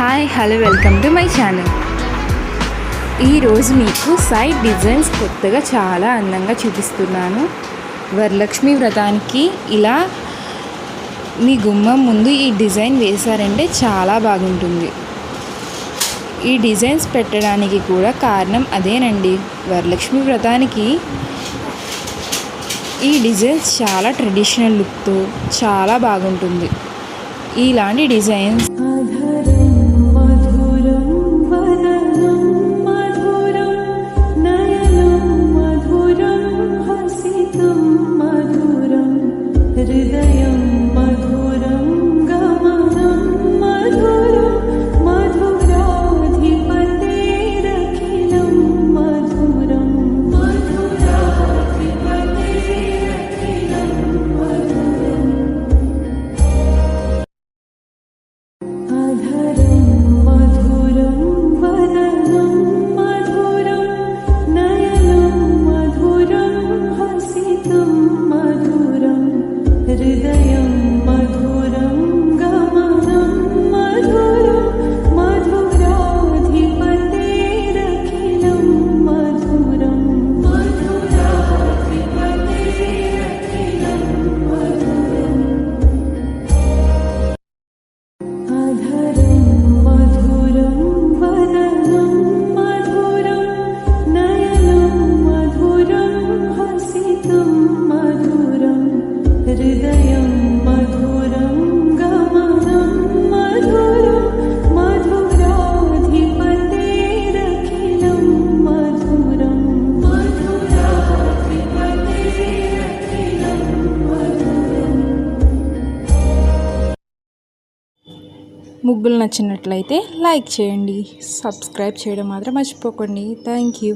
Hi hello welcome to my channel ఈరోజు మీకు side designs కొత్తగా చాలా అందంగా చూపిస్తున్నాను. వరలక్ష్మి వ్రతానికి ఇలా మీ గుమ్మం ముందు ఈ డిజైన్ వేశారంటే చాలా బాగుంటుంది. ఈ డిజైన్స్ పెట్టడానికి కూడా కారణం అదేనండి. వరలక్ష్మి వ్రతానికి ఈ డిజైన్స్ చాలా ట్రెడిషనల్ లుక్తో చాలా బాగుంటుంది. ఇలాంటి డిజైన్స్ you. ముగ్గులు నచ్చినట్లయితే లైక్ చేయండి. సబ్స్క్రైబ్ చేయడం మాత్రం మర్చిపోకండి. Thank you